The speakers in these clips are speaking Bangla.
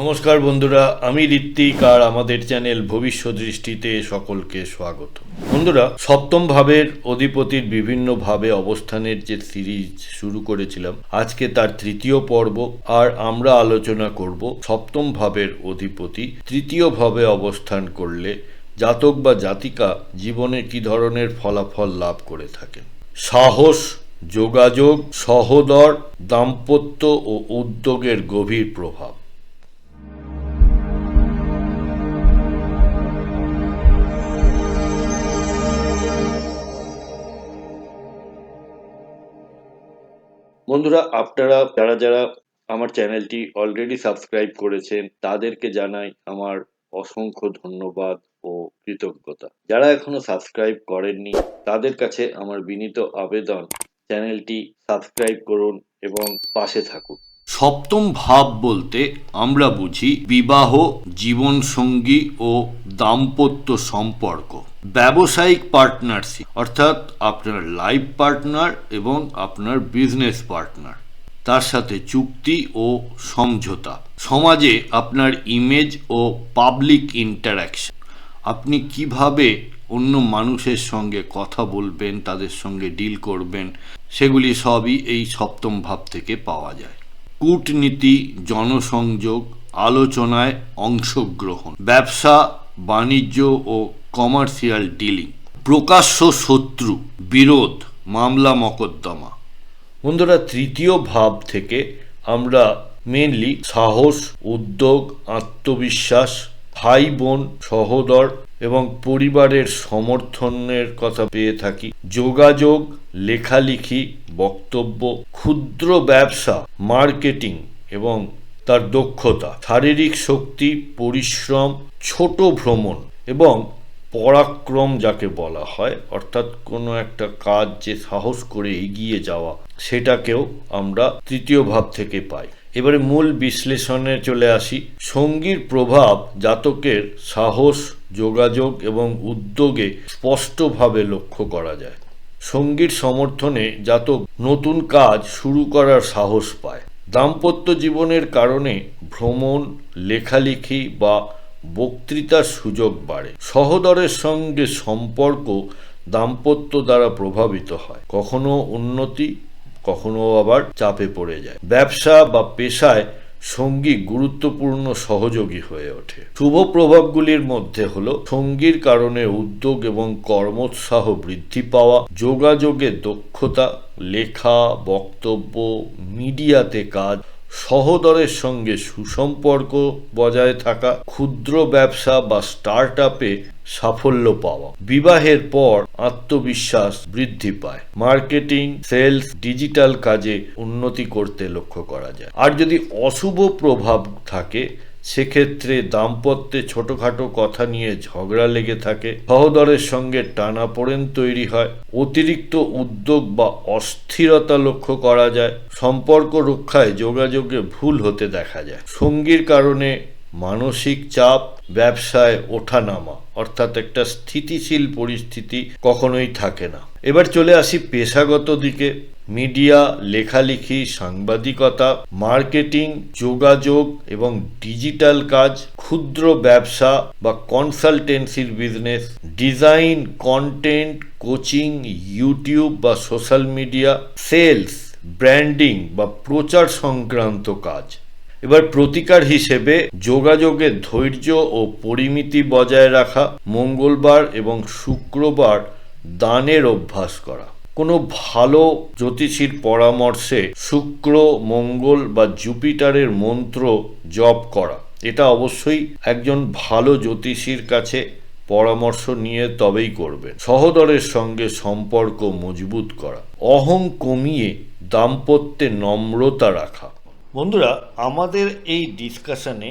নমস্কার বন্ধুরা, আমি ঋত্বিক আর আমাদের চ্যানেল ভবিষ্যৎ দৃষ্টিতে সকলকে স্বাগত। বন্ধুরা, সপ্তম ভাবের অধিপতির বিভিন্ন ভাবে অবস্থানের যে সিরিজ শুরু করেছিলাম, আজকে তার তৃতীয় পর্ব আর আমরা আলোচনা করব সপ্তম ভাবের অধিপতি তৃতীয় ভাবে অবস্থান করলে জাতক বা জাতিকা জীবনে কি ধরনের ফলাফল লাভ করে থাকেন। সাহস, যোগাযোগ, সহদর, দাম্পত্য ও উদ্যোগের গভীর প্রভাব। বন্ধুরা, আপনারা, যারা যারা আমার চ্যানেলটি অলরেডি সাবস্ক্রাইব করেছেন, তাদেরকে জানাই আমার অসংখ্য ধন্যবাদ ও কৃতজ্ঞতা। যারা এখনও সাবস্ক্রাইব করেননি, তাদের কাছে আমার বিনীত আবেদন, চ্যানেলটি সাবস্ক্রাইব করুন এবং পাশে থাকুন। সপ্তম ভাব বলতে আমরা বুঝি বিবাহ, জীবনসঙ্গী ও দাম্পত্য সম্পর্ক। ব্যবসায়িক পার্টনারশিপ, অর্থাৎ আপনার লাইফ পার্টনার এবং আপনার বিজনেস পার্টনার। তার সাথে চুক্তি ও সমঝোতা। সমাজে আপনার ইমেজ ও পাবলিক ইন্টারাকশন আপনি কীভাবে অন্য মানুষের সঙ্গে কথা বলবেন, তাদের সঙ্গে ডিল করবেন, সেগুলি সবই এই সপ্তম ভাব থেকে পাওয়া যায়। কূটনীতি, জনসংযোগ, আলোচনায় অংশগ্রহণ। ব্যবসা, বাণিজ্য ও কমার্শিয়াল ডিলিং প্রকাশ্য শত্রু, বিরোধ, মামলা, মকদ্দমা। বন্ধুরা, তৃতীয় ভাব থেকে আমরা মেনলি সাহস, উদ্যোগ, আত্মবিশ্বাস ভাই বোন সহোদর এবং পরিবারের সমর্থনের কথা পেয়ে থাকি। যোগাযোগ, লেখালেখি, বক্তব্য, ক্ষুদ্র ব্যবসা, মার্কেটিং এবং তার দক্ষতা, শারীরিক শক্তি, পরিশ্রম, ছোট ভ্রমণ এবং পরাক্রম যাকে বলা হয়, অর্থাৎ কোনো একটা কাজ যে সাহস করে এগিয়ে যাওয়া, সেটাকেও আমরা তৃতীয় ভাব থেকে পাই। এবারে মূল বিশ্লেষণে চলে আসি। সঙ্গীর প্রভাব জাতকের সাহস, যোগাযোগ এবং উদ্যোগে স্পষ্টভাবে লক্ষ্য করা যায়। সঙ্গীর সমর্থনে জাতক নতুন কাজ শুরু করার সাহস পায়। দাম্পত্য জীবনের কারণে ভ্রমণ, লেখালেখি বা বক্তৃতার সুযোগ বাড়ে। সহদরের সঙ্গে সম্পর্ক দাম্পত্য দ্বারা প্রভাবিত হয়। কখনো উন্নতি, কখনো আবার চাপে পড়ে যায়। ব্যবসা বা পেশায় সঙ্গী গুরুত্বপূর্ণ সহযোগী হয়ে ওঠে। শুভ প্রভাবগুলির মধ্যে হল সঙ্গীর কারণে উদ্যোগ এবং কর্মোৎসাহ বৃদ্ধি পাওয়া, যোগাযোগে দক্ষতা, লেখা, বক্তব্য, মিডিয়াতে কাজ সহদরের সঙ্গে সুসম্পর্ক বজায় থাকা ক্ষুদ্র ব্যবসা বা স্টার্ট আপে সাফল্য পাওয়া। বিবাহের পর আত্মবিশ্বাস বৃদ্ধি পায়। মার্কেটিং, সেলস, ডিজিটাল কাজে উন্নতি করতে লক্ষ্য করা যায়। আর যদি অশুভ প্রভাব থাকে সেক্ষেত্রে দাম্পত্যে ছোটখাটো কথা নিয়ে ঝগড়া লেগে থাকে। সহদরের সঙ্গে টানাপোড়েন তৈরি হয়। অতিরিক্ত উদ্যোগ বা অস্থিরতা লক্ষ্য করা যায়। সম্পর্ক রক্ষায় যোগাযোগে ভুল হতে দেখা যায়। সঙ্গীর কারণে মানসিক চাপ, ব্যবসায় ওঠানামা, অর্থাৎ একটা স্থিতিশীল পরিস্থিতি কখনোই থাকে না। এবার চলে আসি পেশাগত দিকে। মিডিয়া, লেখালেখি, সাংবাদিকতা, মার্কেটিং, যোগাযোগ এবং ডিজিটাল কাজ, ক্ষুদ্র ব্যবসা বা কনসালটেন্সির business, design, content, coaching, YouTube বা সোশ্যাল মিডিয়া, সেলস, ব্র্যান্ডিং বা প্রচার সংক্রান্ত কাজ। এবার প্রতিকার হিসেবে যোগাযোগের ধৈর্য ও পরিমিতি বজায় রাখা, মঙ্গলবার এবং শুক্রবার দানের অভ্যাস করা। কোনো ভালো জ্যোতিষীর পরামর্শে শুক্র, মঙ্গল বা জুপিটারের মন্ত্র জপ করা। এটা অবশ্যই একজন ভালো জ্যোতিষীর কাছে পরামর্শ নিয়ে তবেই করবেন সহদরের সঙ্গে সম্পর্ক মজবুত করা। অহং কমিয়ে দাম্পত্যে নম্রতা রাখা। বন্ধুরা, আমাদের এই ডিসকাশনে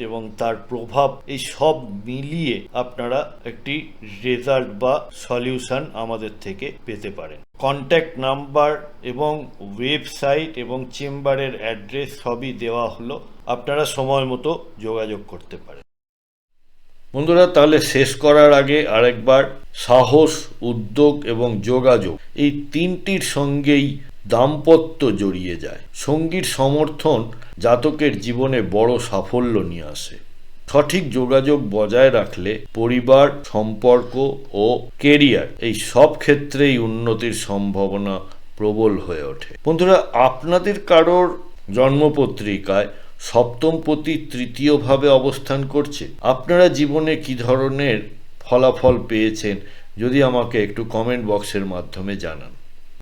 এবং তার প্রভাব, এই সব মিলিয়ে আপনারা একটি রেজাল্ট বা সলিউশন আমাদের থেকে পেতে পারেন। কন্ট্যাক্ট নাম্বার এবং ওয়েবসাইট এবং চেম্বারের অ্যাড্রেস সবই দেওয়া হলো। আপনারা সময় মতো যোগাযোগ করতে পারেন। বন্ধুরা, তাহলে শেষ করার আগে আরেকবার সাহস, উদ্যোগ এবং যোগাযোগ, এই তিনটির সঙ্গেই দাম্পত্য জড়িয়ে যায়। সঙ্গীর সমর্থন জাতকের জীবনে বড় সাফল্য নিয়ে আসে। সঠিক যোগাযোগ বজায় রাখলে পরিবার, সম্পর্ক ও কেরিয়ার এই সব ক্ষেত্রেই উন্নতির সম্ভাবনা প্রবল হয়ে ওঠে। বন্ধুরা, আপনাদের কারোর জন্মপত্রিকায় সপ্তমপতি তৃতীয়ভাবে অবস্থান করছে? আপনারা জীবনে কি ধরনের ফলাফল পেয়েছেন? যদি আমাকে একটু কমেন্ট বক্সের মাধ্যমে জানান।